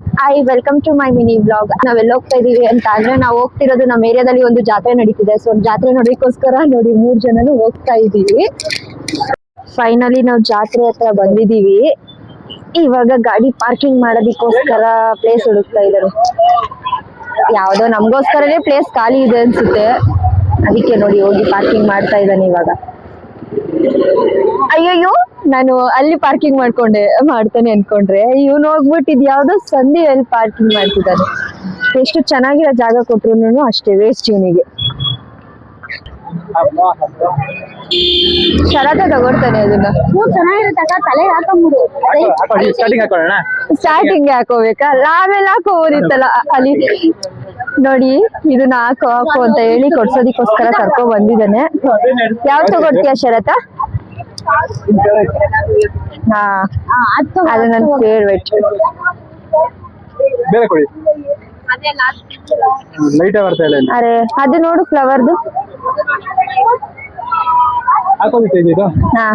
Hi welcome to my mini blog ನಾವೆಲ್ಲ ಹೋಗ್ತಾ ಇದೀವಿ ಅಂತ ಅಂದ್ರೆ ನಾವು ಹೋಗ್ತಿರೋದು ನಮ್ಮ ಏರಿಯಾದಲ್ಲಿ ಒಂದು ಜಾತ್ರೆ ನಡೀತಿದೆ. ಸೊ ಜಾತ್ರೆ ನೋಡೋಕ್ಕೋಸ್ಕರ ನೋಡಿ ಮೂರ್ ಜನನು ಹೋಗ್ತಾ ಇದೀವಿ. ಫೈನಲಿ ನಾವು ಜಾತ್ರೆ ಹತ್ರ ಬಂದಿದೀವಿ. ಇವಾಗ ಗಾಡಿ ಪಾರ್ಕಿಂಗ್ ಮಾಡೋದಕ್ಕೋಸ್ಕರ ಪ್ಲೇಸ್ ಹುಡುಕ್ತಾ ಇದ್ದಾರೆ. ಯಾವ್ದೋ ನಮ್ಗೋಸ್ಕರನೇ ಪ್ಲೇಸ್ ಖಾಲಿ ಇದೆ ಅನ್ಸುತ್ತೆ. ಅದಕ್ಕೆ ನೋಡಿ ಹೋಗಿ ಪಾರ್ಕಿಂಗ್ ಮಾಡ್ತಾ ಇದ್ದಾನೆ ಇವಾಗ. ಅಯ್ಯಯ್ಯೋ ನಾನು ಅಲ್ಲಿ ಪಾರ್ಕಿಂಗ್ ಮಾಡ್ಕೊಂಡೆ ಮಾಡ್ತಾನೆ ಅನ್ಕೊಂಡ್ರೆ. ಇವನು ಹೋಗ್ಬಿಟ್ಟು ಇದು ಯಾವ್ದೋ ಸಂಧಿ ಅಲ್ಲಿ ಪಾರ್ಕಿಂಗ್ ಮಾಡ್ತಿದ್ದಾನೆ ಎಷ್ಟು ಚೆನ್ನಾಗಿರೋ ಜಾಗ ಕೊಟ್ರು ಅಷ್ಟೇ ವೇಸ್ಟ್ ಇವನಿಗೆ. ಶರತ ತಗೊಳ್ತಾನೆ ಅದನ್ನ. ಚೆನ್ನಾಗಿರುತ್ತೆ ತಲೆ ಹಾಕೊಂಬಿಡು. ಸ್ಟಾರ್ಟಿಂಗ್ ಹಾಕೋಬೇಕಾ ಆಮೇಲೆ ಹಾಕೋಬೋದಿತ್ತಲ್ಲ ಅಲ್ಲಿ. ನೋಡಿ ಇದು ನಾಕು ಹಾಕು ಅಂತ ಹೇಳಿ ಕೊಡ್ಸೋದಿಕ್ಕೋಸ್ಕರ ಕರ್ಕೊ ಬಂದಿದ್ದಾನೆ. ಯಾವ್ ತಗೊಡ್ತೀಯ ಶರತ? ಹಾ ಅದು ನನ್ನ ಫೇವ್ರೆಟ್ ಬೇರೆ ಕೊಡಿ. ಲೈಟ್ ಬರ್ತಾ ಇಲ್ಲ ಇಲ್ಲಿ. ಅರೆ ಅದು ನೋಡು ಫ್ಲವರ್ದು. ಇದು? ಹಾ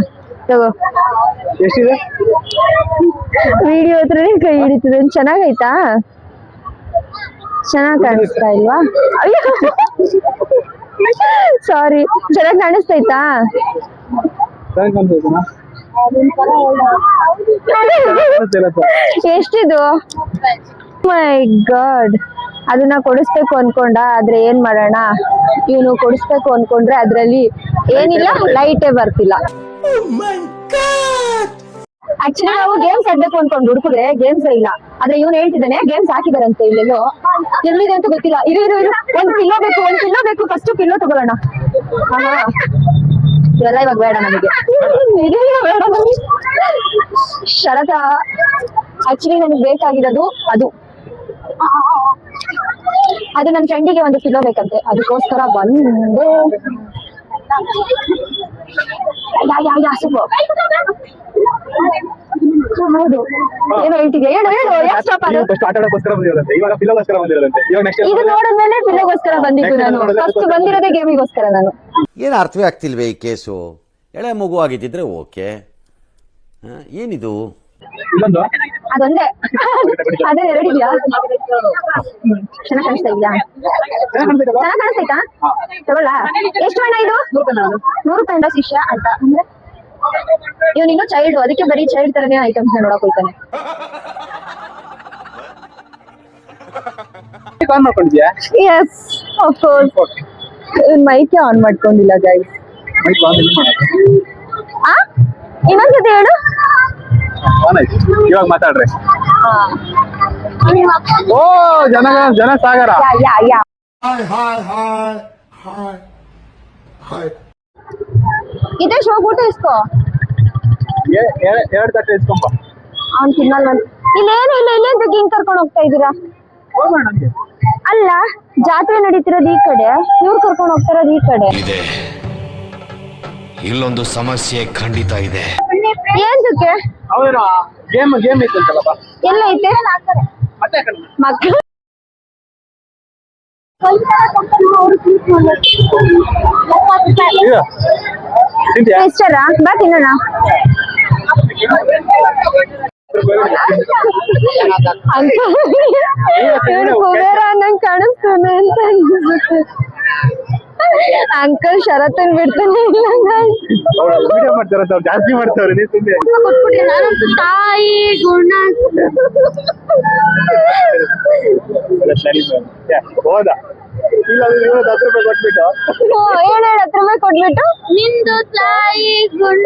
ತಗೋ. ಎಷ್ಟಿದೆ? ವಿಡಿಯೋ ಹತ್ರನೇ ಕೈ ಹಿಡಿತದೆ. ಚೆನ್ನಾಗೈತಾ? ಚೆನ್ನಾಗ್ ಕಾಣಿಸ್ತಾ ಇಲ್ವಾ? ಸಾರಿ ಚೆನ್ನಾಗಿ ಕಾಣಿಸ್ತೈತಾ ಎಷ್ಟಿದು? ಮೈ ಗಾಡ್ ಅದನ್ನ ಕೊಡಿಸ್ಬೇಕು ಅನ್ಕೊಂಡ ಆದ್ರೆ ಏನ್ ಮಾಡೋಣ? ಇವನು ಕೊಡಿಸ್ಬೇಕು ಅನ್ಕೊಂಡ್ರೆ ಅದ್ರಲ್ಲಿ ಏನಿಲ್ಲ ಲೈಟೇ ಬರ್ತಿಲ್ಲ. ಆಕ್ಚುಲಿ ನಾವು ಗೇಮ್ಸ್ ಆಡ್ಬೇಕು ಅನ್ಕೊಂಡು ಹುಡುಕಿದ್ರೆ ಗೇಮ್ಸ್ ಇಲ್ಲ. ಆದ್ರೆ ಇವ್ನು ಹೇಳ್ತಿದ್ದಾನೆ ಗೇಮ್ಸ್ ಹಾಕಿದಾರಂತೆ ಇಲ್ಲೆಲ್ಲೋ. ಎಲ್ಲಿದೆ ಅಂತ ಗೊತ್ತಿಲ್ಲ. ಇರು ಇರು ಒಂದ್ ಪಿಲ್ಲೋ ಬೇಕು, ಒಂದ್ ಪಿಲ್ಲೋ ಬೇಕು. ಫಸ್ಟ್ ಪಿಲ್ಲೋ ತಗೊಳ್ಳೋಣ. ಇವೆಲ್ಲ ಇವಾಗ ಬೇಡ ನಮಗೆ. ಶರತ ಆಕ್ಚುಲಿ ನನಗೆ ಬೇಕಾಗಿರೋದು ಅದು. ಅದು ನನ್ನ ಫ್ರೆಂಡಿಗೆ ಒಂದು ಪಿಲ್ಲೋ ಬೇಕಂತೆ. ಅದಕ್ಕೋಸ್ಕರ ಬಂದೆ. ಯಾ ಯಾ ಯಾ ಸೂಪರ್ ಹೌದು ಏನು ಹೇಳು ಹೇಳು ಯಾಕೆ ಸ್ಟಾಪ್ ನೀವು first ಆಟ ಆಡೋಕ್ಕೋಸ್ಕರ ಬಂದಿರೋದಂತೆ ಇವಾಗ ಬಂದಿರೋದಂತೆ ಇವಾಗ ನೆಕ್ಸ್ಟ್ ಇದು ನೋಡಿದ್ಮೇಲೆ ಪಿಲ್ಲೋಗೋಸ್ಕರ ಬಂದಿದ್ದು ನಾನು ಫಸ್ಟ್ ಬಂದಿರೋದೇ ಗೇಮಿಗೋಸ್ಕರ ನಾನು. ಏನು ಅರ್ಥವೇ ಆಗ್ತಿಲ್ವೇ ಈ ಕೇಸು? ಎಳೆ ಮಗು ಆಗಿದ್ದಿದ್ರೆ ಓಕೆ. ಏನಿದು? ಅದೊಂದೇ. ಅದೇ ಎರಡಿದ್ಯಾ ಚೆನ್ನಾಗ್ ಕಾಣಿಸ್ತಾ ಇದೆಯಾ? ಚೆನ್ನಾಗಿ ಕಾಣಿಸ್ತೈತಾ ತಗೊಳ್ಳ. ಎಷ್ಟು ಹಣ ಇದು? ನೂರು ರೂಪಾಯಿಂದ ಶಿಷ್ಯ ಅಂತ. ಅಂದ್ರೆ? ಇವನಿನ್ನು ಚೈಲ್ಡ್ ಅದಕ್ಕೆ ಬರೀ ಚೈಲ್ಡ್ ತರನೇ ಐಟಮ್ಸ್ ನೋಡಕ್ ಹೋಗ್ತಾನೆ. ಎಸ್ ಎಸ್ ಕೋರ್ಸ್ ಮೈಕೆ ಆನ್ ಮಾಡ್ಕೊಂಡಿಲ್ಲ ಗೈಸ್ ಇನ್ನೊಂದ್ಸತಿ ಹೇಳು. ಇವಾಗ ಮಾತಾಡ್ರಿ. ಓ ಜನ ಜನ ಸಾಗರ ಇದೆ. ಇದೇಶ್ ಹೋಗ್ಬಿಟ್ಟು ಇಸ್ಕೋ. ಎರಡು ತಟ್ಟೆ ಇಸ್ಕೊಂಬ. ಅವ್ನ್ ತಿನ್ನಲ್ಲ ಇಲ್ಲೇನು ಇಲ್ಲ ಇಲ್ಲೇ ಹಿಂಗ್ ಕರ್ಕೊಂಡು ಹೋಗ್ತಾ ಇದೀರಾ ಅಲ್ಲ ಜಾತ್ರೆ ನಡೀತಿರೋದು ಈ ಕಡೆ. ಇವ್ರು ಕರ್ಕೊಂಡು ಹೋಗ್ತಿರೋದು ಈ ಕಡೆ. ಇಲ್ಲೊಂದು ಸಮಸ್ಯೆ ಖಂಡಿತ ಇದೆ. ಏನ್ದಕ್ಕೆ ಅವರ ಗೇಮ್ ಗೇಮ್ ಎಲ್ಲ ಐತೆ? ಮತ್ತೆ. ಮಕ್ಕಳು? ಬಾ ತಿನ್ನೋಣ. ಕುಬೇರ ಅನ್ನಂಗ್ ಕಾಣಿಸ್ತಾನೆ ಅಂತ ಅನ್ಸುತ್ತೆ. ಅಂಕಲ್ ಶರತ್ತನ್ ಬಿಡ್ತಾನೆ ಇಲ್ಲ ವಿಡಿಯೋ ಅವ್ರು ಜಾಸ್ತಿ ಮಾಡ್ತಾರೆ ತಾಯಿ ಗುಣ. ಹೋದ. ಇಲ್ಲ ಅಂದ್ರೆ ಇವತ್ತು ಹತ್ತು ರೂಪಾಯಿ ಕೊಟ್ಬಿಟ್ಟು. ಏನ್ ಹೇಳ ಹತ್ರ ರೂಪಾಯಿ ಕೊಟ್ಬಿಟ್ಟು? ನಿಂದು ತಾಯಿ ಗುಣ.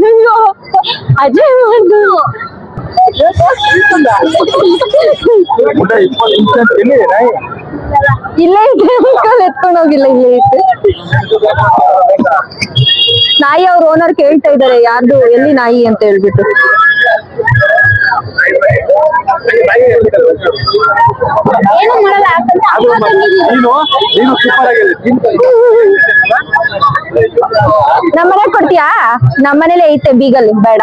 ಅಯ್ಯೋ ಅಜಯ್ ಇಲ್ಲೇ ಇದೆ ಅಂಕಲ್ ಎತ್ಕೊಂಡು ಹೋಗಿಲ್ಲ ಇಲ್ಲೇ ಐತೆ ನಾಯಿ ಅವ್ರ ಓನರ್ ಕೇಳ್ತಾ ಇದಾರೆ ಯಾರ್ದು, ಎಲ್ಲಿ ನಾಯಿ ಅಂತ ಹೇಳ್ಬಿಟ್ಟು. ಏನು ಮಾಡಲ್ಲ ನೀನು ನೀನು ಸೂಪರ್ ಆಗಿದೆ ನಮ್ಮನೆ ಕೊಡ್ತೀಯಾ? ನಮ್ಮನೇಲೆ ಐತೆ ಬೀಗಲ್ ಬೇಡ.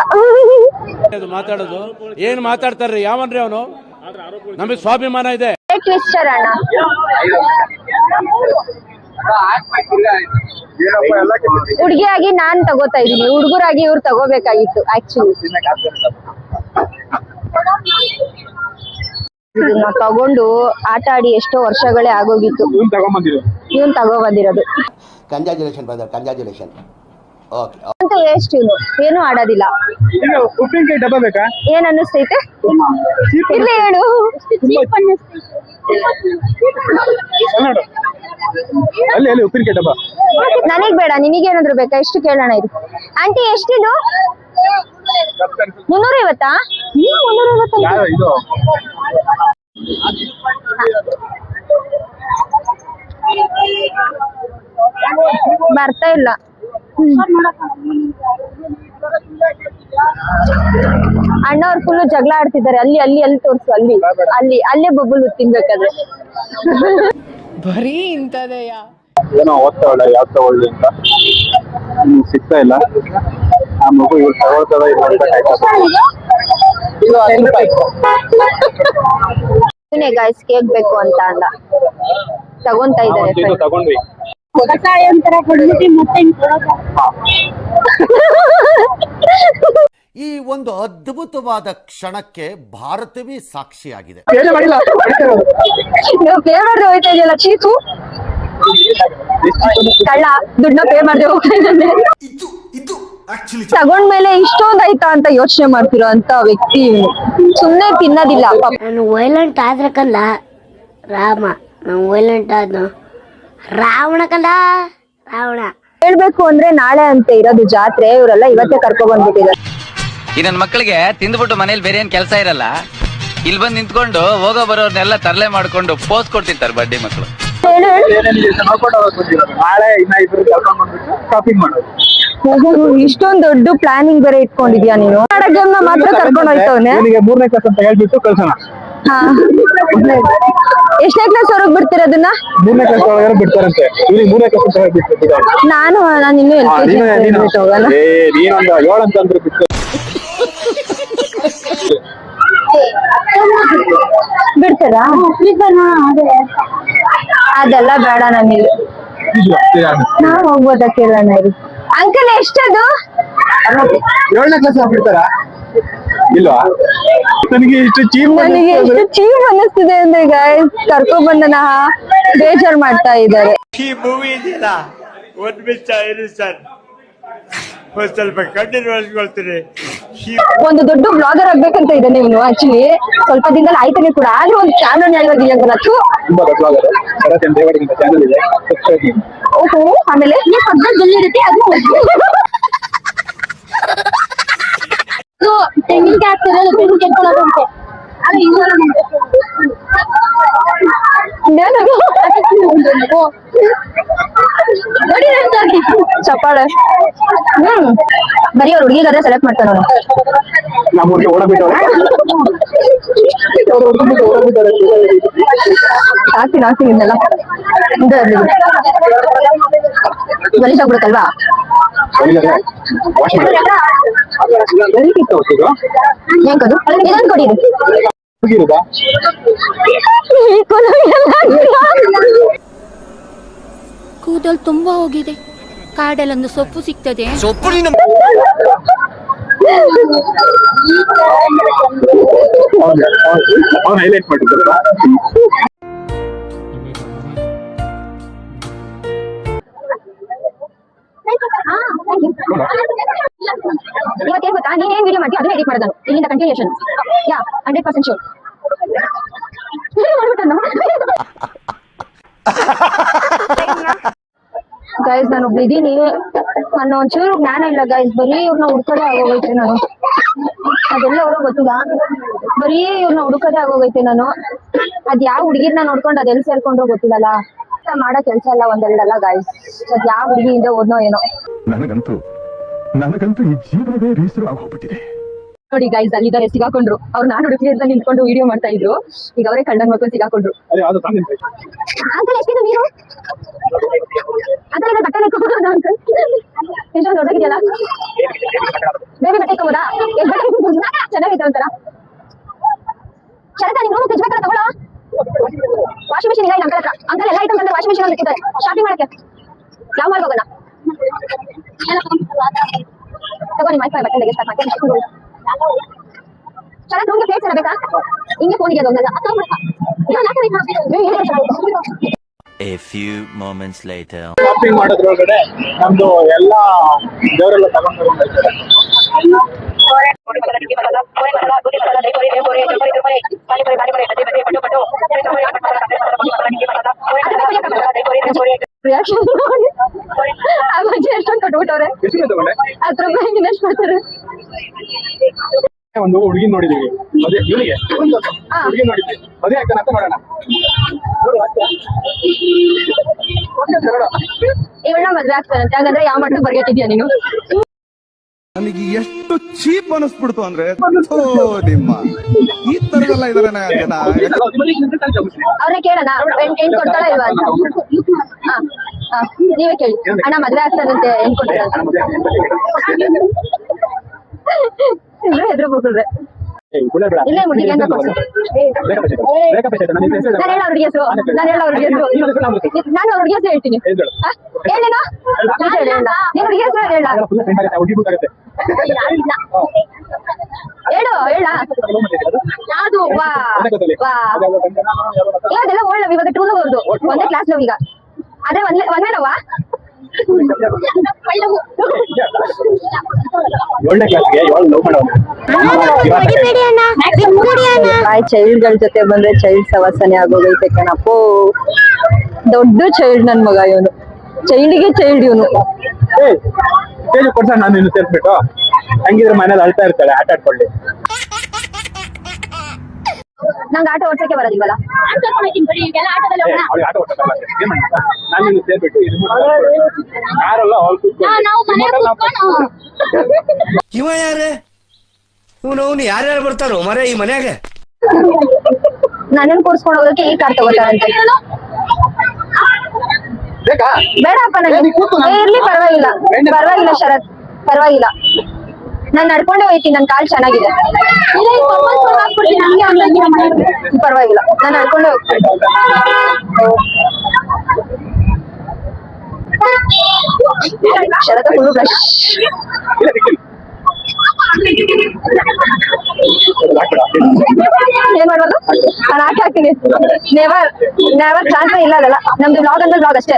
ಮಾತಾಡೋದು. ಏನ್ ಮಾತಾಡ್ತಾರ್ರಿ? ಯಾವನ್ರಿ ಅವನು? ನಮಗೆ ಸ್ವಾಭಿಮಾನ ಇದೆ. ಟ್ವಿಸ್ಟರ್ ಅಣ್ಣ. ಹುಡುಗಿಯಾಗಿ ನಾನ್ ತಗೋತಾ ಇದೀನಿ ಹುಡುಗರಾಗಿ ಇವ್ರು ತಗೋಬೇಕಾಗಿತ್ತು ಆಕ್ಚುಲಿ. ಇದನ್ನ ತಗೊಂಡು ಆಟ ಆಡಿ ಎಷ್ಟೋ ವರ್ಷಗಳೇ ಆಗೋಗಿತ್ತು. ಇವ್ನ್ ತಗೋ ಬಂದಿರೋದು ಕಂಗ್ರ್ಯಾಚುಲೇಷನ್ ಬ್ರದರ್ ಕಂಗ್ರಾಚುಲೇಷನ್ ಓಕೆ ಅಂತೂ ವೇಸ್ಟ್ ಇವನು. ಏನು ಆಡೋದಿಲ್ಲ. ಉಪ್ಪಿನಕಾಯಿ ಡಬ್ಬ ಬೇಕಾ? ಏನ್ ಅನ್ನಿಸ್ತೈತೆ? ಇಲ್ಲ ಹೇಳು. ಅಲ್ಲಿ ಅಲ್ಲಿ ಉಪ್ಪಿನಕಾಯಿ ಡಬ್ಬ. ನನಗ್ ಬೇಡ ನಿನಗೇನಾದ್ರು ಬೇಕಾ? ಎಷ್ಟು ಕೇಳೋಣ ಇದು ಆಂಟಿ ಎಷ್ಟಿದು? ಮುನ್ನೂರ ಐವತ್ತಾ ಮುನ್ನೂರ ಐವತ್ತು ಬರ್ತಾ ಇಲ್ಲ. ಅಣ್ಣ ಅವ್ರು ಫುಲ್ ಜಗಳ ಆಡ್ತಿದ್ದಾರೆ. ಅಲ್ಲಿ ಅಲ್ಲಿ ಅಲ್ಲಿ ತೋರ್ಸು ಅಲ್ಲಿ. ಅಲ್ಲಿ ಅಲ್ಲೇ ಬೊಬ್ಬಲು ತಿನ್ಬೇಕಾದ್ರೆ. ಏನೋ ಓದ್ತಾವಳ ಯಾವ್ದು ತಗೊಳ್ಳಿ ಅಂತ. ಸಿಗ್ತಾ ಇಲ್ಲ. ಆ ಮಗು ಇವ್ರು ತಗೊಳ್ತದ ಕೇಕ್ ಬೇಕು ಅಂತ ಅಂದ. ತಗೊಂತಾ ಇದ್ದಾರೆ ಇದು ತಗೊಂಡ್ವಿ. ಈ ಒಂದು ಅದ್ಭುತವಾದ ಕ್ಷಣಕ್ಕೆ ಭಾರತವೇ ಸಾಕ್ಷಿಯಾಗಿದೆ. ಕಳ್ಳ ದುಡ್ಡನ್ನ ಪೇ ಮಾಡ್ದೆ ತಗೊಂಡ್ ಮೇಲೆ ತಗೊಂಡ್ಮೇಲೆ ಇಷ್ಟೊಂದ್ ಆಯ್ತಾ ಅಂತ ಯೋಚನೆ ಮಾಡ್ತಿರೋ ಅಂತ ವ್ಯಕ್ತಿ ಇವ್ನು. ಸುಮ್ನೆ ತಿನ್ನೋದಿಲ್ಲ ನಾನು ವೈಲೆಂಟ್ ಆದ್ರೆ ಕಂದ ರಾಮ ನಾನು ವೈಲೆಂಟ್ ಆದ್ನು. ರಾವಣ ಕಲ್ಲ ರಾವಣ. ಹೇಳ್ಬೇಕು ಅಂದ್ರೆ ನಾಳೆ ಅಂತ ಇರೋದು ಜಾತ್ರೆ ಇವರೆಲ್ಲ ಇವತ್ತೇ ಕರ್ಕೊ ಬಂದ್ಬಿಟ್ಟಿದ್ದಾರೆ. ಈ ನನ್ನ ಮಕ್ಕಳಿಗೆ ತಿಂದ್ಬಿಟ್ಟು ಮನೇಲಿ ಬೇರೆ ಏನ್ ಕೆಲಸ ಇರಲ್ಲ? ಇಲ್ಲಿ ಬಂದು ನಿಂತ್ಕೊಂಡು ಹೋಗೋ ಬರೋರ್ನೆಲ್ಲ ತರಲೆ ಮಾಡ್ಕೊಂಡು ಪೋಸ್ ಕೊಡ್ತಿರ್ತಾರೆ ಬಡ್ಡಿ ಮಕ್ಕಳು ನಾಳೆ ಇನ್ನ ಇಬ್ರು ಕರ್ಕೊಂಡ್ ಬಂದ್ಬಿಟ್ಟು ಶಾಪಿಂಗ್ ಮಾಡೋದು ಇಷ್ಟೊಂದ್ ದೊಡ್ಡ ಪ್ಲಾನಿಂಗ್ ಬೇರೆ ಇಟ್ಕೊಂಡಿದ್ಯಾ ನೀನು? ಗೇಮ್ನ ಮಾತ್ರ ಕರ್ಕೊಂಡು ಹೋಯ್ತವನೆ. ನಿಮಗೆ ಮೂರನೇ ಕ್ಲಾಸ್ ಅಂತ ಹೇಳ್ಬಿಟ್ಟು ಕಳ್ಸೋಣ. ಹಾ. ಎಷ್ಟನೇ ಕ್ಲಾಸ್ ಹೊರಗ್ ಬಿಡ್ತಿರೋದನ್ನ ಮೂರನೇ ಕ್ಲಾಸ್ ಒಳಗಡೆ ಬಿಡ್ತಾರಂತೆ. ಇವ್ರಿಗೆ ಮೂರನೇ ಕ್ಲಾಸ್ ಅಂತ ಹೇಳ್ಬಿಟ್ಟು ನಾನು ನಾನು ಇನ್ನೂ ಎಲ್ ಹಾ, ಕೆ ಜಿ ನೀನು. ಹೋಗಲ್ಲ ಏ ನೀನೊಂದು ಏಳು ಅಂತ ಅಂದ್ರೆ ಬಿಟ್ಟು. ಬಿಡ್ತಾರಾ? ಅದೆಲ್ಲ ಬೇಡ ನನಗೆ. ನಾವ್ ಹೋಗ್ಬೋದಾ ಕೇಳೋಣ ಇರಿ. ಅಂಕಲ್ ಎಷ್ಟದು? ಏಳನೇ ಕ್ಲಾಸ್ ಬಿಡ್ತಾರ ಇಲ್ವಾ? ನನಗೆ ಇಷ್ಟು ಚೀಪ್ ನನಗೆ ಎಷ್ಟು ಚೀಪ್ ಅನ್ನಿಸ್ತಿದೆ ಅಂದ್ರೆ ಈಗ ಕರ್ಕೊಂಡ್ ಬಂದನ ಬೇಜಾರ್ ಮಾಡ್ತಾ ಇದ್ದಾರೆ. ಈ ಮೂವಿ ಇದೆಯಲ್ಲ? ಒಂದ್ ಬಿಚ್ಚ ಇರಿ ಸರ್ ಒಂದ್ ಸ್ವಲ್ಪ ಕಣ್ಣೀರು ಒಂದು ದೊಡ್ಡ ಬ್ಲಾಗರ್ ಆಗ್ಬೇಕಂತ ಇದೆ ನೀವು ಆಕ್ಚುಲಿ ಸ್ವಲ್ಪ ದಿನದಲ್ಲಿ ಆಯ್ತಾನೆ ಕೂಡ. ಆದ್ರೂ ಒಂದು ಚಾನಲ್ ಹೇಳಿರೋದಿಲ್ಲ ಅಂತ ತುಂಬಾ ದೊಡ್ಡವಾಗದು ಸರತನ್ ದೇವಡಿಗಿಂತ ಚಾನಲ್ ಇದೆ. ಸಬ್ಸ್ಕ್ರೈಬ್ ಮಾಡಿ. ಓಹೋ ಆಮೇಲೆ ಇರುತ್ತೆ ಅದು ತೆಂಗಿನಕಾಯಿ ಹಾಕ್ತಿರೋದು ತೆಂಗಿನ ನಾನು. ಚಪ್ಪಾಳೆ. ಹ್ಮ್ ಬರೀ ಅವ್ರ ಹುಡುಗಿಗಾದ್ರೆ ಸೆಲೆಕ್ಟ್ ಮಾಡ್ತಾನ ಅವನು ನಮ್ಮ ಊರಿಗೆ ಓಡಬಿಟ್ಟವ್ರೆ ಅವ್ರು ಹುಡ್ಕೊಂಡ್ಬಿಟ್ಟು ಓಡಬಿಟ್ಟವ್ರೆ ಹಾಕ್ತೀನಿ ಹಾಕ್ತೀನಿ ಇದನ್ನೆಲ್ಲ ಹಿಂದೆ ಇರ್ಲಿ ಬಿಡು. ಗಲೀಜಾಗ್ಬಿಡುತ್ತಲ್ವಾ ವಾಶ್ ಮಾಡಿ ಹೇಗಿತ್ತು ಇದು ಹೆಂಗದು ಇದನ್ ಕೊಡಿ ಇದು. ಹುಡುಗಿರುದಾ ಈ ಕುಲು ಎಲ್ಲ ಕೂದಲು ತುಂಬಾ ಹೋಗಿದೆ ಕಾಡಲ್ಲೊಂದು ಸೊಪ್ಪು ಸಿಗ್ತದೆ. ಸೊಪ್ಪು ನೀನು ಅವ್ನು ಹೈಲೈಟ್ ಮಾಡಿದ್ರು ಇವತ್ತೇನ್ ಗೊತ್ತಾ ನೀನ್ ಏನ್ ವಿಡಿಯೋ ಮಾಡ್ತೀಯ ಅದನ್ನ ಎಡಿಟ್ ಮಾಡೋದು ಇಲ್ಲಿಂದ continuation yeah hundred percent sure guys ನಾನು ಬಿದ್ದೀನಿ. ಅನ್ನೋ ನನ್ನ ಒಂಚೂರು ಜ್ಞಾನ ಇಲ್ಲ ಗೈಸ್ ಬರೀ ಇವ್ರನ್ನ ಹುಡ್ಕೋದೇ ಆಗೋಗೈತೆ ನಾನು. ಅದೆಲ್ಲ ಅವ್ರಿಗೆ ಗೊತ್ತಿಲ್ಲ. ಬರೀ ಇವ್ರನ್ನ ಹುಡುಕದೆ ಆಗೋಗೈತೆ ನಾನು. ಅದ್ ಯಾವ ಹುಡುಗಿರ್ನ ನೋಡ್ಕೊಂಡು ಅದೆಲ್ಲ ಸೇರ್ಕೊಂಡ್ರು ಗೊತ್ತಿಲ್ಲಲ್ಲ. ಕೆಲ್ಸ ಮಾಡೋ ಕೆಲ್ಸ ಎಲ್ಲ ಒಂದೆರಡಲ್ಲ ಗೈಸ್ ಅದ್ ಯಾವ ಹುಡುಗಿಯಿಂದ ಓದ್ನೋ ಏನೋ. ನನಗಂತೂ ನನಗಂತೂ ಈ ಜೀವನವೇ ಬೇಸರ ಆಗೋಗ್ಬಿಟ್ಟಿದೆ. ನೋಡಿ ಗೈಸ್ ಅಲ್ಲಿದ್ದಾರೆ ಸಿಗಾಕೊಂಡ್ರು. ಅವ್ರು ನಾನು ಹುಡುಕಿ ಅಂತ ನಿಂತ್ಕೊಂಡು ವಿಡಿಯೋ ಮಾಡ್ತಾ ಇದ್ರು. ಈಗ ಅವರೇ ಕಣ್ಣನ್ ಮಕ್ಕಳು ಸಿಗಾಕೊಂಡ್ರು. ಎಷ್ಟಿದೆ ನೀರು ಅಂಕಲ್ ಬಟ್ಟೆ ಎಷ್ಟೊಂದು ದೊಡ್ಡಗಿದೆಯಲ್ಲ ಬೇಬಿ ಬಟ್ಟೆ ಹಾಕ್ಬೋದು? ಚೆನ್ನಾಗೈತೆ ಒಂಥರ. ಶರತ ನಿನ್ ರೂಮ್ ತೆಗ್ಬೇಕಲ್ಲ ತಗೊಳ್ಳೋ? ವಾಷಿಂಗ್ ಮಿಷಿನ್ ಇಲ್ಲ ಅಂಕಲ್ ಹತ್ರ. ಅಂಕಲ್ ಎಲ್ಲ ಐಟಮ್ ಅಂದ್ರೆ ವಾಷಿಂಗ್ ಮಿಷಿನ್ ಇಟ್ಟಿದ್ದಾರೆ. ಶಾಪಿಂಗ್ ಮಾಡಕ್ಕೆ. ಯಾವ ಹೋಗೋಣ. ತಗೊಳ್ಳಿ ಮೈಕ್ ಬಟ್ಟೆ ಸ್ಟಾರ್ಟ್ ಮಾಡಿ ಚೆನ್ನಾಗಿ ನಮ್ಗೆ ಪ್ಲೇಟ್ಸ್ ಬೇಕಾ? ಹಿಂಗೆ ಫೋನಿಗೆ ಅದೊಂದಲ್ಲ A few moments later. Shopping ಮಾಡೋದ್ರೊಳಗಡೆ ನಮ್ದು ಎಲ್ಲ ದೇವರೆಲ್ಲ ತಗೊಂಡ್ ತಗೊಂಡ್ ರಿಯಾಕ್ಷನ್ ಆ ಬಗ್ಗೆ ಎಷ್ಟೊಂದು ಕೊಟ್ಬಿಟ್ಟವ್ರೆ ಎಷ್ಟು ತಗೊಂಡೆ? ಹತ್ತು ರೂಪಾಯಿ ಇನ್ನೆಷ್ಟು ಕೊಡ್ತಾರೆ ಒಂದು ಹುಡುಗಿ ನೋಡಿದೀವಿ. ಅದೇ ಇವನಿಗೆ ಹುಡುಗಿ ನೋಡಿದ್ವಿ. ಅದೇ ಆಗ್ತಾನೆ ಅಂತ ನೋಡೋಣ. ಇವಳನ್ನ ಮದ್ವೆ ಆಗ್ತಾನಂತೆ ಹಾಗಾದ್ರೆ ಯಾವ ಮಟ್ಟಕ್ಕೆ ಬರ್ಗೆಟ್ಟಿದ್ಯಾ ನೀನು? ನನಗೆ ಎಷ್ಟು ಚೀಪ್ ಅನಿಸ್ಬಿಡ್ತು ಅಂದ್ರೆ ನಿಮ್ಮ. ಈ ತರದಲ್ಲ ಇದಾರೆ ಜನ ಅವ್ರನ್ನ ಕೇಳೋಣ. ಹೆಣ್ ಹೆಣ್ ಕೊಡ್ತಾಳ ಇಲ್ವಾ ಅಂತ. ಹಾ ಹಾ ನೀವೇ ಕೇಳಿ. ಅಣ್ಣ ಮದ್ವೆ ಆಗ್ತಾರಂತೆ ಹೆಣ್ ಕೊಡ್ತಾರ ಇಬ್ರು ಹೆದ್ರು ಹೋಗಿದ್ರೆ ಏ, ಗುಳೆ ಬೇಡ. ಇಲ್ಲೇ ಅಂತ ನಾನು ಹೇಳ ಹೆಸರು ನಾನು ಹೇಳ ಅವ್ರಿಗೆ ಹೆಸರು ನಾನು ಅವ್ರಿಗೆ ಹೆಸರು ಹೇಳ್ತೀನಿ? ಹೇಳೇನಾ ಹೇಳು, ಹೇಳ ನೀನ್ ಹುಡುಗಿ ಹೆಸರು ಹೇಳ ಫುಲ್ ಫ್ರೆಂಡ್ ಆಗುತ್ತೆ ಹುಡುಗಿ ಗೊತ್ತಾಗುತ್ತೆ ಹೇಳು ಹೇಳ ಯಾವುದು ವಾ ವಾ ಇವಾಗ ಟೂ ಲವ್ ಒಂದೇ ಕ್ಲಾಸ್ ಲವ್ ಈಗ ಅದೇ ಒಂದೇ ಒಂದೇ ಲವ್ವಾ ಏಳನೇ ಕ್ಲಾಸ್ಗೆ ಲವ್ ಚೈಲ್ಡ್ಗಳ ಜೊತೆ ಬಂದ್ರೆ ಚೈಲ್ಡ್ ಸವಾಸನೆ ಆಗೋಗೈತೆ ಕಣಪ್ಪೋ. ದೊಡ್ಡ ಚೈಲ್ಡ್ ನನ್ ಮಗ ಇವನು. ಚೈಲ್ಡ್ಗೆ ಚೈಲ್ಡ್ ಇವನು. ಏ ತೇಜು ಕೊಡ್ಸೋಣ ನಾನು ಇನ್ನು ಸೇರ್ಸ್ಬಿಟ್ಟು. ಹಂಗಿದ್ರೆ ಮನೇಲಿ ಅಳ್ತಾ ಇರ್ತಾಳೆ ಆಟ ಆಡ್ಕೊಳ್ಳಿ ನಂಗೆ ಆಟೋ ಓಡ್ಸಕ್ಕೆ ಬರೋದಿಲ್ವಲ್ಲ ಇವ ಯಾರೇ? ಇವನು ಅವನು ಯಾರ್ಯಾರು ಬರ್ತಾರೋ? ಮರ ಈ ಮನ್ಯಾಗ? ನನ್ನನ್ನು ಕೂರ್ಸ್ಕೊಂಡು ಹೋಗೋಕೆ ಈ ಕಾರ್ ತಗೋತಾರಂತೆ. ಬೇಡಪ್ಪ ನನಗೆ ಇರ್ಲಿ ಪರವಾಗಿಲ್ಲ. ಪರವಾಗಿಲ್ಲ ಶರತ್. ಪರವಾಗಿಲ್ಲ. ನಾನ್ ನಡ್ಕೊಂಡೇ ಹೋಯ್ತೀನಿ ನನ್ನ ಕಾಲ್ ಚೆನ್ನಾಗಿದೆ. ಪರವಾಗಿಲ್ಲ. ನಾನು ಅನ್ಕೊಂಡೆ ಹೋಗ್ತೀನಿ. ಶರತ. ಏನ್ ಮಾಡ್ಬೋದು? ನಾನು ಹಾಕಿ ಹಾಕ್ತೀನಿ. ನೆವರ್ ನೆವರ್ ಇಲ್ಲ ಅದೆಲ್ಲ. ನಮ್ದು ಬ್ಲಾಗ್ ಅಂದ್ರೆ ಬ್ಲಾಗ್ ಅಷ್ಟೇ.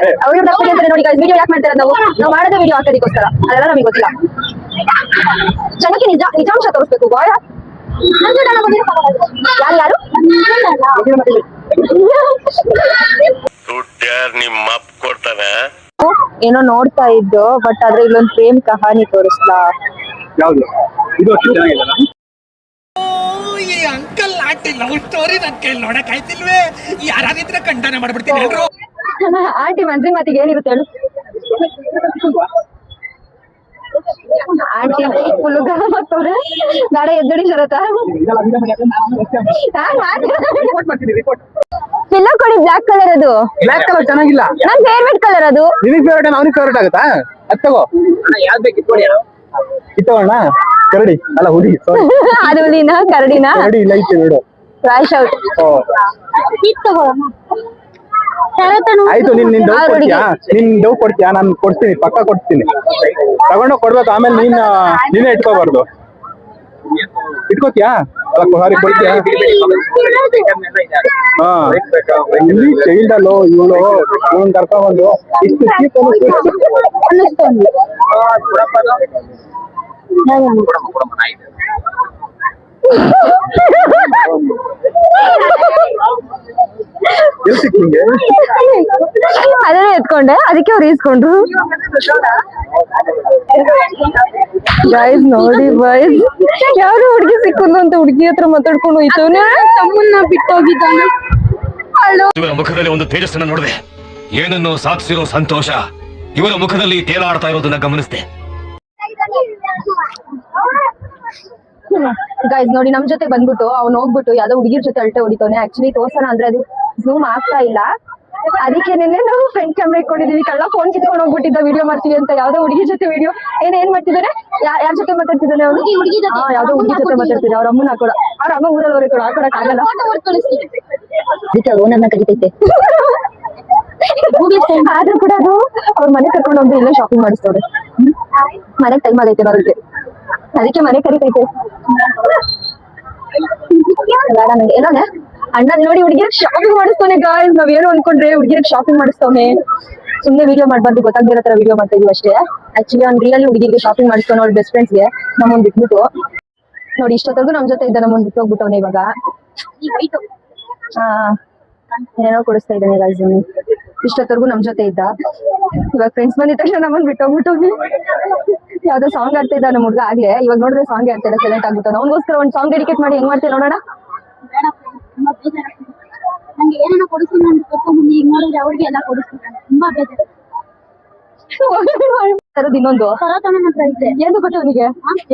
ಅಂತಾರೆ ನೋಡಿ ವಿಡಿಯೋ ಯಾಕೆ ಮಾಡ್ತಾರೆ ನಾವು? ನಾವು ಮಾಡೋದೇ ವಿಡಿಯೋ ಹಾಕೋದಕ್ಕೋಸ್ಕರ. ಅದೆಲ್ಲ ನಮಗೆ ಗೊತ್ತಿಲ್ಲ. ಜನಕ್ಕೆ ನಿಜ, ನಿಜಾಂಶ ತೋರಿಸ್ಬೇಕು. ಬಾಯ ಏನೋ ನೋಡ್ತಾ ಇದ್ದು ಬಟ್ ಆದ್ರೆ ಇಲ್ಲೊಂದು ಪ್ರೇಮ್ ಕಹಾನಿ ತೋರಿಸ್ಲಾ? ಯಾವ್ದು? ಇದು ಅಷ್ಟು ಚೆನ್ನಾಗಿದೆಲ್ಲ ಈ ಅಂಕಲ್ ಆಂಟಿ ಲವ್ ಸ್ಟೋರಿ ನನ್ ಕೈಲಿ ನೋಡಕ್ ಆಯ್ತಿಲ್ವೇ ಯಾರಾದಿದ್ರೆ ಖಂಡನೆ ಮಾಡ್ಬಿಡ್ತೀನಿ ಆಂಟಿ ಮನ್ಸಿನ ಮಾತಿಗೆ ಏನಿರುತ್ತೆ ಹೇಳು. ಆಂಟಿ ಫುಲ್ ಗಮತ್ತವ್ರೆ ನಾಳೆ ಎದ್ದಡಿ ಶರತ ಪಿಲ್ಲೋ ಕೊಡಿ ಬ್ಲಾಕ್ ಕಲರ್ ಅದು. ಬ್ಲಾಕ್ ಕಲರ್ ಚೆನ್ನಾಗಿಲ್ಲ. ನನ್ ಫೇವ್ರೆಟ್ ಕಲರ್ ಅದು. ನಿನಗೆ ಫೇವ್ರೇಟ್ ಅವ್ನಿಗೆ ಫೇವ್ರೇಟ್ ಆಗುತ್ತಾ? ಅದ್ ತಗೋ. ಯಾವ್ದು ಬೇಕಿತ್ತು ಇತ್ತಗೋಣ ಕರಡಿ. ಅಲ್ಲ ಹುಡಿ ಸಾರಿ ಅದು ಹುಲಿನ ಕರಡಿನ? ಕರಡಿ ಇಲ್ಲ ಐತೆ ನೋಡು. ರಾಶ್ ಔಟ್. ಆಯ್ತು ನಿನ್ ನಿನ್ ಡೌ. ಕೊಡ್ತೀಯಾ? ನಿನ್ ಡೌ ಕೊಡ್ತೀಯಾ? ನಾನು ಕೊಡ್ತೀನಿ ಪಕ್ಕ ಕೊಡ್ತೀನಿ. ತಗೊಂಡೋಗ್ ಕೊಡ್ಬೇಕು ಆಮೇಲೆ ನೀನ್ ನೀನೇ ಇಟ್ಕೋಬಾರ್ದು. ಇಟ್ಕೋತಿಯಾ? ಅಲ್ಲ ಸಾರಿ ಕೊಡ್ತೀಯಾ? ಹಾ. ಇಲ್ಲಿ ಚೈಲ್ಡ್ ಅಲ್ಲೋ ಇವಳು ಇವನ್ ಕರ್ಕೊಂಡ್ಬಂದು ಇಷ್ಟು ಚೀಪ್ ಅದನ್ನೇ ಎತ್ಕೊಂಡೆ ಅದಕ್ಕೆ ಅವ್ರು ಈಸ್ಕೊಂಡ್ರು. ಗೈಸ್ ನೋಡಿ ಬಾಯ್ಸ್ ಯಾರು ಹುಡುಗಿ ಸಿಕ್ಕಿದ್ಲು ಅಂತ ಹುಡುಗಿ ಹತ್ರ ಮಾತಾಡ್ಕೊಂಡು ಹೋಯ್ತು. ತಮ್ಮನ್ನ ಬಿಟ್ಟೋಗಿದ್ದಾನೆ? ಇವರ ಮುಖದಲ್ಲಿ ಒಂದು ತೇಜಸ್ಸನ್ನ ನೋಡಿದೆ. ಏನನ್ನು ಸಾಧಿಸಿರೋ ಸಂತೋಷ ಇವರ ಮುಖದಲ್ಲಿ ತೇಲಾಡ್ತಾ ಇರೋದನ್ನ ಗಮನಿಸಿದೆ. ಗೈಸ್ ನೋಡಿ ನಮ್ ಜೊತೆ ಬಂದ್ಬಿಟ್ಟು ಅವ್ನು ಹೋಗ್ಬಿಟ್ಟು ಯಾವ್ದೋ ಹುಡುಗಿರ್ ಜೊತೆ ಅಲ್ಟೆ ಹೊಡಿತಾನೆ. ಆಕ್ಚುಲಿ ತೋರ್ಸೋಣ ಅಂದ್ರೆ ಅದು ಝೂಮ್ ಆಗ್ತಾ ಇಲ್ಲ. ಅದಕ್ಕೆ ನಿನ್ನೆ ನಾವು ಫ್ರೆಂಡ್ ಕ್ಯಾಮ್ರಾ ಇಟ್ಕೊಂಡಿದೀವಿ. ಕಳ್ಳ ಫೋನ್ ಕಿತ್ಕೊಂಡು ಹೋಗ್ಬಿಟ್ಟಿದ್ದ ವಿಡಿಯೋ ಮಾಡ್ತೀವಿ ಅಂತ. ಯಾವ್ದೋ ಹುಡುಗಿ ಜೊತೆ ವಿಡಿಯೋ ಏನ್ ಏನ್ ಮಾಡ್ತಿದ್ದಾರೆ ಯಾರ ಯಾರ್ ಜೊತೆ ಮಾತಾಡ್ತಿದ್ದಾನೆ ಅವ್ನು? ಯಾವ್ದೋ ಹುಡುಗಿ ಜೊತೆ ಮಾತಾಡ್ತಿದ್ದೆ ಅವ್ರ ಅಮ್ಮನ ಕೂಡ ಅವ್ರ ಅಮ್ಮ ಊರಲ್ಲಿ ಅವ್ರಿಗೆ ಕೊಡ ಹಾಕೊಡಕ್ ಆಗಲ್ಲ ಅದಕ್ಕೆ ಅವ್ರ ಓನರ್ನ ಕರಿತೈತೆ. ಆದ್ರೂ ಕೂಡ ಅದು ಅವ್ರ ಮನೆ ಕರ್ಕೊಂಡು ಹೋಗಿ ಇಲ್ಲೇ ಶಾಪಿಂಗ್ ಮಾಡಿಸ್ತಾರೆ ಮನೆಗ್ ಟೈಮ್ ಆಗೈತೆ ಬರುತ್ತೆ ಅದಕ್ಕೆ ಮನೆ ಕರಿತೈತೆ. ಏನೋನೆ ಅಣ್ಣ ನೋಡಿ ಹುಡುಗಿಯರ್ ಶಾಪಿಂಗ್ ಮಾಡಿಸ್ತಾನೆ ಗಾಯ್ಸ್ ನಾವ್ ಏನು ಅನ್ಕೊಂಡ್ರೆ ಹುಡುಗಿಯರ್ ಶಾಪಿಂಗ್ ಮಾಡಿಸ್ತಾನೆ ಸುಮ್ನೆ ವಿಡಿಯೋ ಮಾಡ್ಬಾರ್ದು. ಗೊತ್ತಾಗ್ದಿರೋ ತರ ವಿಡಿಯೋ ಮಾಡ್ತಾ ಇದೀವಿ ಅಷ್ಟೇ. ಆಕ್ಚುಲಿ ಅವ್ನ್ ರಿಯಲ್ ಹುಡುಗಿಗೆ ಶಾಪಿಂಗ್ ಮಾಡಿಸ್ತಾನೆ ಅವ್ರ ಬೆಸ್ಟ್ ಫ್ರೆಂಡ್ಸ್ಗೆ ನಮ್ಮನ್ ಬಿಟ್ಬಿಟ್ಟು ನೋಡಿ ಇಷ್ಟೊತ್ತರೆಗೂ ನಮ್ ಜೊತೆ ಇದ್ದ ನಮ್ಮನ್ ಬಿಟ್ಟು ಹೋಗ್ಬಿಟ್ಟವನ ಇವಾಗ. ಏನೋ ಕೊಡಿಸ್ತಾ ಇದ್ದಾನೆ ಗಾಯ್ಸ್ ಇಷ್ಟೊತ್ತರೆಗೂ ನಮ್ ಜೊತೆ ಇದ್ದ. ಇವಾಗ ಫ್ರೆಂಡ್ಸ್ ಬಂದಿದ ತಕ್ಷಣ ನಮ್ಮನ್ ಬಿಟ್ಟು ಹೋಗ್ಬಿಟ್ಟವ್ನಿ ಯಾವ್ದೋ ಸಾಂಗ್ ಆಡ್ತಾ ಇದ್ದ ನಮ್ಮ ಹುಡ್ಗ ಆಗ್ಲೇ. ಇವಾಗ ನೋಡಿದ್ರೆ ಸಾಂಗ್ ಆಡ್ತಾ ಇಲ್ಲ ಸೆಲೆಕ್ಟ್ ಆಗ್ಬಿಟ್ಟು ಅವ್ನಿಗೋಸ್ಕರ ಒಂದ್ ಸಾಂಗ್ ಡೆಡಿಕೇಟ್ ಮಾಡಿ ಹೆಂಗ್ ಮಾಡ್ತೀವಿ ನೋಡೋಣ? ನಂಗೆ ಏನೇನೋ ಕೊಡಿಸ್ತೀನಿ ಅಂತ ಕರ್ಕೊಂಡ್ಬಂದು ಈಗ ನೋಡಿದ್ರೆ ಅವ್ರಿಗೆ ಎಲ್ಲ ಕೊಡಿಸ್ತೀನಿ. ತುಂಬಾ ಬೇಜಾರು. ತರದ್ ಇನ್ನೊಂದು. ಸರೋತನ ಹತ್ರ ಇದ್ದೆ. ಎಂದು ಕೊಟ್ಟು ಅವನಿಗೆ?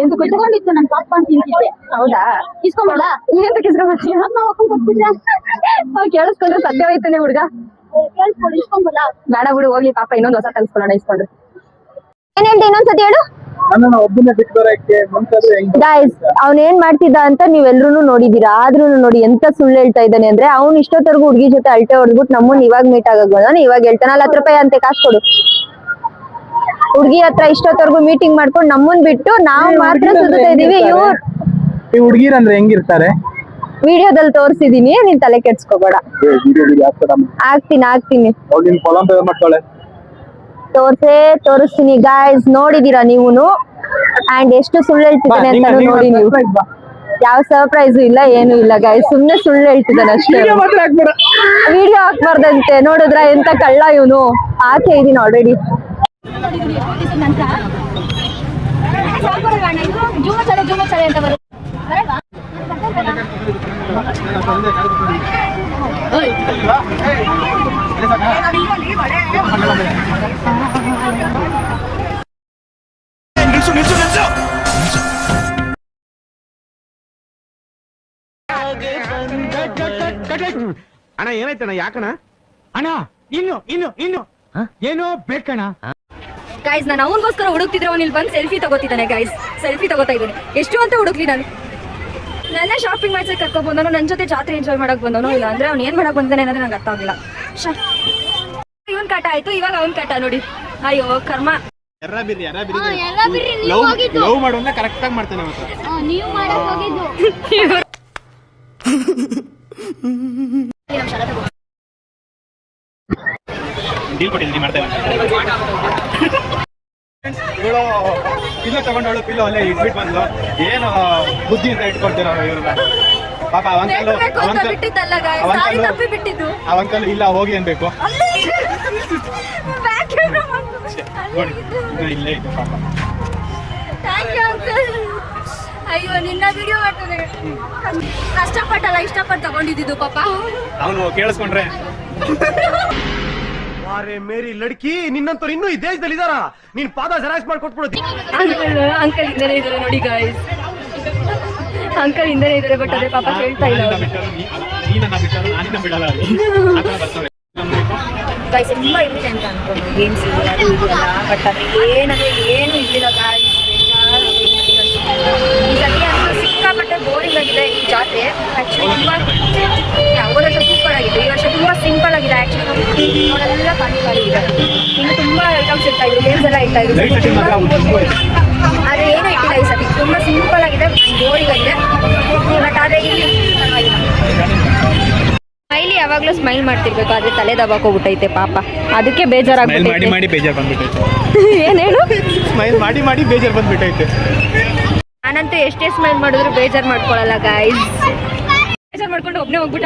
ಎಂದು ಕೊಟ್ಟು ಇಟ್ಕೊಂಡಿತ್ತು ನಾನು ಪಾಪ್ಕಾರ್ನ್ ತಿಂತಿದ್ದೆ. ಹೌದಾ? ಇಸ್ಕೊಂಬೋದ? ಎಂದು ಕಿಸ್ಕೊಂಡ್ಬರ್ತೀಯ ಕೇಳಿಸ್ಕೊಂಡ್ರೆ ಕೇಳ್ಸ್ಕೊಳ್ಳಿ ಇಸ್ಕೊಂಬೋದ ಬೇಡ ಬಿಡು ಹೋಗ್ಲಿ ಪಾಪ ಇನ್ನೊಂದ್ ಹೊಸ ತಲ್ಸ್ಕೊಳ್ಳೋಣ ಇಸ್ಕೊಂಡ್ರೆ. ಏನ್ ಹೇಳ್ತಿ ಇನ್ನೊಂದ್ಸತಿ ಹೇಳು? ಗಾಯ್ಸ್ ಅವ್ನ್ ಏನ್ ಮಾಡ್ತಿದ್ದ ಅಂತ ನೀವೆಲ್ರು ನೋಡಿದೀರಾ. ಆದ್ರೂ ನೋಡಿ ಎಂತ ಸುಳ್ಳು ಹೇಳ್ತಾ ಇದ್ದಾನೆ ಅಂದ್ರೆ ಅವ್ನ್ ಇಷ್ಟೊತ್ತರ್ಗು ಹುಡುಗಿ ಜೊತೆ ಅಲ್ಟೆ ಹೊಡೆದ್ಬಿಟ್ಟು ನಮ್ಮನ್ ಇವಾಗ ಮೀಟ್ ಆಗಕ್ ಬಂದಾನ. ಇವಾಗ ಹೇಳ್ತಾನೆ ಅಲ್ಲಿ ಹತ್ತು ರೂಪಾಯಿ ಅಂತೆ ಕಾಸು ಕೊಡು. ಹುಡುಗಿ ಹತ್ರ ಇಷ್ಟೊತ್ತರ್ಗು ಮೀಟಿಂಗ್ ಮಾಡ್ಕೊಂಡು ನಮ್ಮನ್ ಬಿಟ್ಟು ನಾವ್ ಮಾತ್ರ ಸುತ್ತಾ ಇದೀವಿ ಇವ್ರು ಈ ಹುಡುಗಿರಂದ್ರೆ ಹೆಂಗಿರ್ತಾರೆ ವಿಡಿಯೋದಲ್ಲಿ ತೋರಿಸಿದೀನಿ ನೀನ್ ತಲೆ ಕೆಡ್ಸ್ಕೋಬೇಡ. ಆಗ್ತೀನಿ ಆಗ್ತೀನಿ ತೋರ್ಸೇ ತೋರಿಸ್ತೀನಿ. ಗಾಯ್ಸ್ ನೋಡಿದೀರಾ ನೀವುನು? ಅಂಡ್ ಎಷ್ಟು ಸುಳ್ಳು ಹೇಳ್ತಿದ್ದಾನೆ ಅಂತ ನೋಡಿ ನೀವು. ಯಾವ ಸರ್ಪ್ರೈಸ್ ಇಲ್ಲ ಏನು ಇಲ್ಲ ಗಾಯ್ಸ್ ಸುಮ್ನೆ ಸುಳ್ಳು ಹೇಳ್ತಿದ್ದಾನೆ ಅಷ್ಟೇ. ವಿಡಿಯೋ ಹಾಕ್ಬಾರ್ದಂತೆ. ನೋಡಿದ್ರ ಎಂತ ಕಳ್ಳ ಇವನು? ಆಕೆ ಇದೀನಿ ಆಲ್ರೆಡಿ ಅಣ್ಣ ಏನಾಯ್ತಣ್ಣ? ಯಾಕಣ್ಣ? ಅಣ್ಣ ಇನ್ನು ಇನ್ನು ಇನ್ನು. ಏನೋ ಬೇಕಣ್ಣ. ಗೈಸ್ ನಾನು ಅವನಿಗೋಸ್ಕರ ಹುಡುಕ್ತಿದ್ರೆ ಅವ್ನು ಇಲ್ಲಿ ಬಂದು ಸೆಲ್ಫಿ ತಗೋತಿದ್ದಾನೆ ಗೈಸ್ ಸೆಲ್ಫಿ ತಗೋತಾ ಇದ್ದೀನಿ. ಎಷ್ಟು ಅಂತ ಹುಡುಕ್ಲಿ ನಾನು? ನನ್ನ ಶಾಪಿಂಗ್ ಮಾಡ್ಸಕ್ ಕರ್ಕೊಂಡ್ ಬಂದವನು ನನ್ನ ಜೊತೆ ಜಾತ್ರೆ ಎಂಜಾಯ್ ಮಾಡಕ್ ಬಂದವನು ಇಲ್ಲ ಅಂದ್ರೆ ಅವ್ನು ಏನ್ ಮಾಡಕ್ ಬಂದಾನೆ ಅನ್ನೋದು ನಂಗೆ ಅರ್ಥ ಆಗಿಲ್ಲ ಇವನ್ ಕಟ ಆಯ್ತು ಇವಾಗ ಅವನ್ ಕಟ ನೋಡಿ. ಅಯ್ಯೋ ಕರ್ಮ. ಲವ್ ಮಾಡೋಣ ಕರೆಕ್ಟ್ ಆಗಿ ಮಾಡ್ತಾನೆ ಮಾತ್ರ ನೀವು ಮಾಡಕ್ ಹೋಗಿದ್ದು. ಡೀಲ್ ಕೊಟ್ಟಿದ್ದೀನಿ ಮಾಡ್ತಾ ಇವಳು ಪಿಲ್ಲ ತಗೊಂಡವಳು ಪಿಲ್ಲೋ ಅಲ್ಲೇ ಇಟ್ಬಿಟ್ಟು ಬಂದ್ಲು. ಏನು ಬುದ್ಧಿ ಅಂತ ಇಟ್ಕೊಳ್ತೀರ ಇವ್ರನ್ನ? ಪಾಪ ಅವಂಕಲ್ ಬಿಟ್ಟಿದ್ದು. ಇಲ್ಲ ಹೋಗಿ ಅನ್ಬೇಕು. ಇಲ್ಲೇ ಇದೆ ಪಾಪ. ಅಯ್ಯೋ ನಿನ್ನ ವಿಡಿಯೋ ಕಷ್ಟಪಟ್ಟಲ್ಲ ಇಷ್ಟಪಟ್ಟು ತಗೊಂಡಿದ್ದು ಪಾಪ. ಅವನು ಕೇಳಿಸ್ಕೊಂಡ್ರೆ. ಅರೆ ಮೇರಿ ಲಡ್ಕಿ, ನಿನ್ನಂತವ್ರು ಇನ್ನೂ ಈ ದೇಶದಲ್ಲಿ ಇದಾರ ನೀನ್ ಪಾದ ಜೆರಾಕ್ಸ್ ಮಾಡಿ ಅಂಕಲ್ ಅಂಕಲ್ ಇಂದನೇ ಇದ್ದಾರೆ ನೋಡಿ ಗಾಯ್ಸ್ ಅಂಕಲ್ ಇಂದನೇ ಇದ್ದಾರೆ ಬಟ್ ಅದೇ ಪಾಪ ಕೇಳ್ತಾ ಇಲ್ಲ ತುಂಬಾ ಇರುತ್ತೆ ಅಂತ ಅನ್ಕೊಂಡು ಗೇಮ್ಸ್ ಅದು ಬಟ್ ಅದ್ರ ಏನಂದ್ರೆ ಏನು ಇದ್ದಿಲ್ಲ ಗಾಯ್ಸ್ ಅಂತೂ ಬೋರಿಂಗ್ ಆಗಿದೆ ಈ ಜಾತ್ರೆ. ಆಕ್ಚುಲಿ ತುಂಬಾ ಹೋದ ವರ್ಷ ಸೂಪರ್ ಆಗಿದೆ. ಈ ವರ್ಷ ತುಂಬಾ ಸಿಂಪಲ್ ಆಗಿದೆ. ಆಕ್ಚುಲಿ ಅವರೆಲ್ಲ ಕಾಣಿಸ್ತಾ ಇದೆ. ಇನ್ನು ತುಂಬಾ ಐಟಮ್ಸ್ ಇರ್ತಾ ಇದ್ರು ಗೇಮ್ಸ್ ಎಲ್ಲ ಇರ್ತಾ ಇದ್ರು. ಆದ್ರೆ ಏನು ಇಟ್ಟಿಲ್ಲ ಈ ಸತಿ. ತುಂಬಾ ಸಿಂಪಲ್ ಆಗಿದೆ ಬೋರಿಂಗ್ ಆಗಿದೆ. ಬಟ್ ಆದ್ರೆ ಇಲ್ಲಿ ಸ್ಮೈಲಿ ಯಾವಾಗ್ಲೂ ಸ್ಮೈಲ್ ಮಾಡ್ತಿರ್ಬೇಕು ಆದ್ರೆ ತಲೆ ದಬಾಕೋಗ್ಬಿಟ್ಟೈತೆ ಪಾಪ. ಅದಕ್ಕೆ ಮಾಡಿ ಬೇಜಾರಾಗ್ಬಿಟ್ಟೈತೆ ಮಾಡಿ ಬೇಜಾರು ಬಂದ್ಬಿಟ್ಟೈತೆ. ಏನ್ ಸ್ಮೈಲ್ ಮಾಡಿ ಮಾಡಿ ಬೇಜಾರು ಬಂದ್ಬಿಟ್ಟೈತೆ. ನಾನಂತೂ ಎಷ್ಟೇ ಸ್ಮೈಲ್ ಮಾಡಿದ್ರು ಬೇಜಾರ್ ಮಾಡ್ಕೊಳ್ಳಲ್ಲ ಗಾಯ್ಸ್ ಬೇಜಾರ್ ಮಾಡ್ಕೊಂಡು ಒಬ್ಬನೇ ಹೋಗ್ಬಿಟ್ಟ?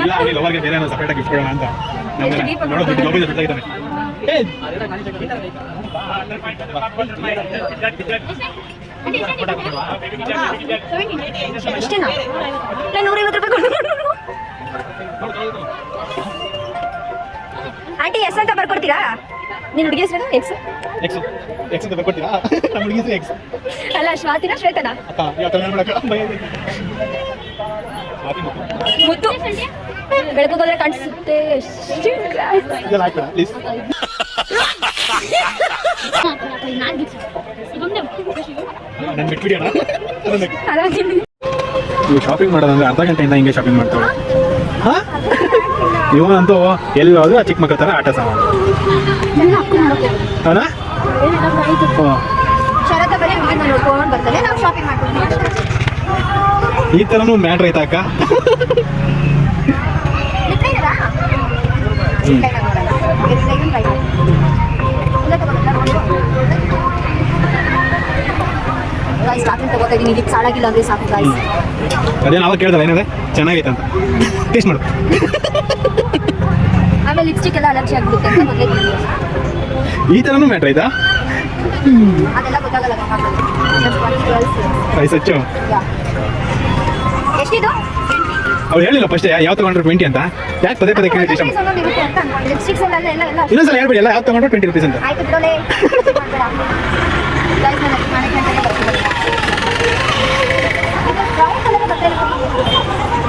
ಅಷ್ಟೇನಾ? ನಾನು ನೂರೈವತ್ತು ರೂಪಾಯಿ ಆಂಟಿ ಎಸ್ ಅಂತ ಬರ್ಕೊಡ್ತೀರಾ? ನಿನ್ನ ಹುಡುಗಿ ಹೆಸರು ಎಕ್ಸ್? ಎಕ್ಸ್ ಎಕ್ಸ್ ಅಂತ ಬರ್ಕೊಡ್ತೀರಾ? ನಮ್ಮ ಹುಡುಗಿ ಹೆಸರು ಎಕ್ಸ್. ಅಲ್ಲ ಶ್ವಾತಿನ ಶ್ವೇತನಾ? ಅಕ್ಕ ಯಾವ ತಲೆ ಮಾಡಕ್ಕೆ ಭಯ ಇದೆ. ಸ್ವಾತಿ ಮುತ್ತು. ಮುದ್ದು ಬೆಳಕೋದ್ರೆ ಕಾಣಿಸುತ್ತೆ. ಇದೆಲ್ಲ ಹಾಕ್ಬೇಡ ಪ್ಲೀಸ್ ನನ್ನ ಬಿಟ್ಬಿಡಿ ಅಣ್ಣ ಅದಾಗಿ ನೀವು ಶಾಪಿಂಗ್ ಮಾಡೋದಂದ್ರೆ ಅರ್ಧ ಗಂಟೆಯಿಂದ ಹಿಂಗೆ ಶಾಪಿಂಗ್ ಮಾಡ್ತಾವೆ. ಇವನಂತೂ ಎಲ್ಲಿ ಹೋದ್ರು ಆ ಚಿಕ್ಕ ಮಕ್ಕಳ ಥರ ಆಟ ಸಾಮಾನು. ಈ ಥರನೂ ಮ್ಯಾಟ್ರ್ ಐತಾ ಅಕ್ಕ? ಗೈಸ್ ರಾತ್ರಿ ತಗೋತಾ ಇದೀನಿ ಇಲ್ಲಿ ಅಂದ್ರೆ ಸಾಕು ಗೈಸ್ ಅದೇ ಅವಾಗ ಕೇಳ್ದಲ್ಲ ಏನಿದೆ? ಚೆನ್ನಾಗೈತೆ ಅಂತ. ಟೇಸ್ಟ್ ಮಾಡು. ಆಮೇಲೆ ಲಿಪ್ಸ್ಟಿಕ್ ಎಲ್ಲ ಅಲರ್ಜಿ ಆಗ್ಬಿಡುತ್ತೆ ಅಂತ ಮೊದಲೇ ಈ ಥರನೂ ಮ್ಯಾಟ್ರ್ ಐತಾ ಅದೆಲ್ಲ ಗೊತ್ತಾಗಲ್ಲ ಪ್ರೈಸ್ ಹೆಚ್ಚು. ಎಷ್ಟಿದು? ಅವ್ರು ಹೇಳಿಲ್ಲ ಫಸ್ಟ್ ಯಾವ ತಗೊಂಡ್ರು ಟ್ವೆಂಟಿ ಅಂತ? ಯಾಕೆ ಪದೇ ಪದೇ ಕೇಳಿ ಇಷ್ಟ ಇನ್ನೊಂದ್ಸಲ ಹೇಳ್ಬಿಡಿ ಎಲ್ಲ ಯಾವ ತಗೊಂಡ್ರು ಟ್ವೆಂಟಿ ರುಪೀಸ್ ಅಂತ?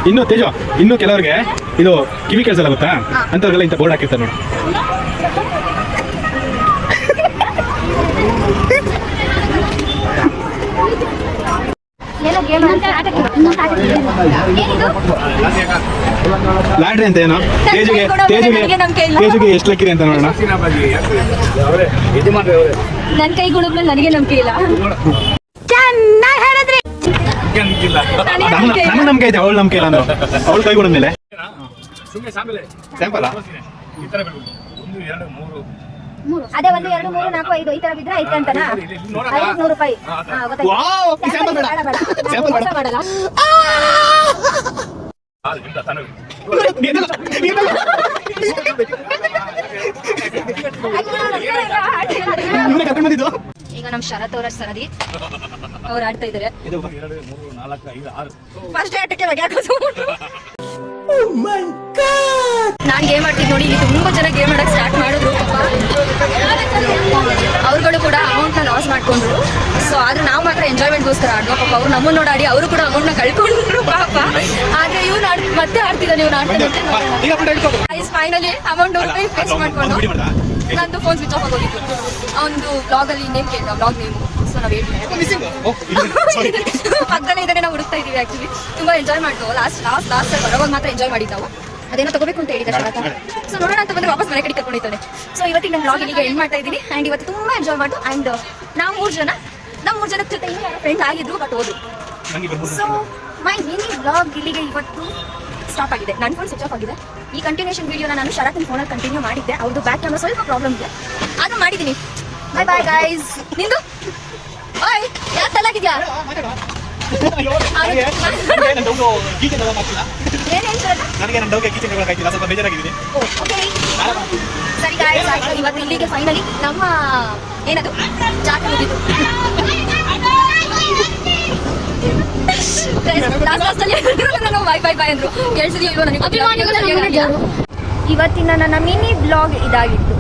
ಇನ್ನು ತೇಜ ಇನ್ನು ಕೆಲವರಿಗೆ ಇದು ಕಿವಿ ಕೆಲಸ ಗೊತ್ತಾ? ಅಂತವ್ರಿಗೆಲ್ಲ ಇಂಥ ಬೋರ್ಡ್ ಹಾಕಿರ್ತಾರೆ ನೋಡಿ. ಏನೋ ಗೇಮ್ ಏನಿದು ಲಾಟ್ರಿ ಅಂತ ಏನೋ? ತೇಜುಗೆ ತೇಜುಗೆ ತೇಜುಗೆ ಎಷ್ಟು ಲಕ್ಕಿದೆ ಅಂತ ನೋಡೋಣ. ನನ್ನ ಕೈ ಗುಣದ್ಮೇಲೆ ನನಗೆ ನಂಬಿಕೆ ಇಲ್ಲ. ನಮ್ಮ ನಮ್ಮ ನಂಬಿಕೆ ಐತೆ ಅವಳು ನಂಬಿಕೆ ಇಲ್ಲ ಅಂದ್ರೆ. ಅವಳು ಕೈ ಮೇಲೆ. ಸ್ಯಾಂಪಲ್ ಅದೇ ಒಂದು ಎರಡು ಮೂರು ನಾಲ್ಕು ಐದು ಈ ತರ ಬಿದ್ರೆ ಐತೆ ಅಂತನಾ? ರೂಪಾಯಿ. ನಮ್ ಶರತ್ ಅವರ ಸರದಿ. ಅವ್ರು ಆಡ್ತಾ ಇದಾರೆ ಫಸ್ಟ್ ಆಟಕ್ಕೆ ನಾನ್ ಗೇಮ್ ಆಡ್ತಿದ್ ನೋಡಿ ಇಲ್ಲಿ ತುಂಬಾ ಜನ ಗೇಮ್ ಆಡಕ್ ಸ್ಟಾರ್ಟ್ ಮಾಡಿದ್ರು. ಅವ್ರುಗಳು ಕೂಡ ಅಮೌಂಟ್ನ ಲಾಸ್ ಮಾಡ್ಕೊಂಡ್ರು. ಸೊ ಆದ್ರೆ ನಾವು ಮಾತ್ರ ಎಂಜಾಯ್ಮೆಂಟ್ ಗೋಸ್ಕರ ಆಡುವ ಪಾಪ. ಅವ್ರು ನಮ್ಮನ್ನ ನೋಡಾಡಿ ಅವರು ಕೂಡ ಅಮೌಂಟ್ನ ಕಳ್ಕೊಂಡ್ರು ಪಾಪ. ಆದ್ರೆ ಇವ್ನ ಆಡ್ ಮತ್ತೆ ಆಡ್ತಿದ್ದಾನೆ ಇವ್ನ. ಆಡ್ತಾನೆ ಫೈನಲಿ ಅಮೌಂಟ್ ಅವ್ರ ಫೇಸ್ ಮಾಡ್ಕೊಂಡು? ನಂದು ಫೋನ್ ಸ್ವಿಚ್ ಆಫ್ ಆಗೋಗಿತ್ತು. ಅವನದು ಬ್ಲಾಗ್ ಅಲ್ಲಿ ನೇಮ್ ಕೇಳಿದ? ಬ್ಲಾಗ್ ನೇಮು ಸೊ ನಾವು ಹೇಳ್ತೀವಿ. ಪಕ್ಕದಲ್ಲೇ ಇದ್ದಾನೆ ನಾವು ಹುಡುಕ್ತಾ ಇದೀವಿ ಆಕ್ಚುಲಿ ತುಂಬಾ ಎಂಜಾಯ್ ಮಾಡ್ತು ಲಾಸ್ಟ್ ಲಾಸ್ಟ್ ಲಾಸ್ಟ್ ಬರೋವಾಗ ಮಾತ್ರ ಎಂಜಾಯ್ ಮಾಡಿದ್ದು ನಾವು. ಅದೇನೋ ತಗೋಬೇಕು ಅಂತ ಹೇಳಿದ ಶರತ ಸೊ ನೋಡೋಣ ಅಂತ ಬಂದ್ರೆ ವಾಪಸ್ ಮನೆ ಕಡೆ ಕರ್ಕೊಂಡಿದ್ದಾನೆ ಸೊ ಇವತ್ತಿಗೆ ನಾನು ಬ್ಲಾಗ್ ಇಲ್ಲಿಗೆ ಎಂಡ್ ಮಾಡ್ತಾ ಇದ್ದೀನಿ. ಆ್ಯಂಡ್ ಇವತ್ತು ತುಂಬಾ ಎಂಜಾಯ್ ಮಾಡ್ತು ಆ್ಯಂಡ್ ನಾವು ಮೂರು ಜನ ನಮ್ಮ ಮೂರು ಜನಕ್ಕೆ ಜೊತೆ ಇನ್ನೂ ಫ್ರೆಂಡ್ ಆಗಿದ್ರು ಬಟ್ ಹೋದ್ರು. ಸೊ ಮೈ ಮಿನಿ ಬ್ಲಾಗ್ ಇಲ್ಲಿಗೆ ಇವತ್ತು ಸ್ಟಾಪ್ ಆಗಿದೆ. ನನ್ನ ಫೋನ್ ಸ್ವಿಚ್ ಆಫ್ ಆಗಿದೆ. ಈ ಕಂಟಿನ್ಯೂಷನ್ ವಿಡಿಯೋನ ನಾನು ಶರತ್ನ ಫೋನಲ್ಲಿ ಕಂಟಿನ್ಯೂ ಮಾಡಿದ್ದೆ. ಅವ್ರದ್ದು ಬ್ಯಾಕ್ ಕ್ಯಾಮ್ರಾ ಸ್ವಲ್ಪ ಪ್ರಾಬ್ಲಮ್ ಇದೆ. ಅದು ಮಾಡಿದ್ದೀನಿ. ಬೈ ಬಾಯ್ ಗೈಸ್ ನಿಂದು? ಬಾಯ್ ಯಾಕೆ ತಲಾಗಿದ್ಯಾ ಸರಿ ಗಾಯ್ಸ್ ಆಯ್ತು. ಇವತ್ತು ಇಲ್ಲಿಗೆ ಫೈನಲಿ ನಮ್ಮ ಏನದು? ಮುಗಿತು. ಲಾಸ್ಟ್ ಲಾಸ್ಟ್ ಅಲ್ಲಿ ನಾನು ಬೈ ಬೈ ಬೈ ಅಂದ್ರು. ಕೇಳಿಸಿದ್ಯೋ ಇಲ್ವೋ ನನಗೆ ಇವತ್ತಿನ ನನ್ನ ಮಿನಿ ಬ್ಲಾಗ್ ಇದಾಗಿತ್ತು.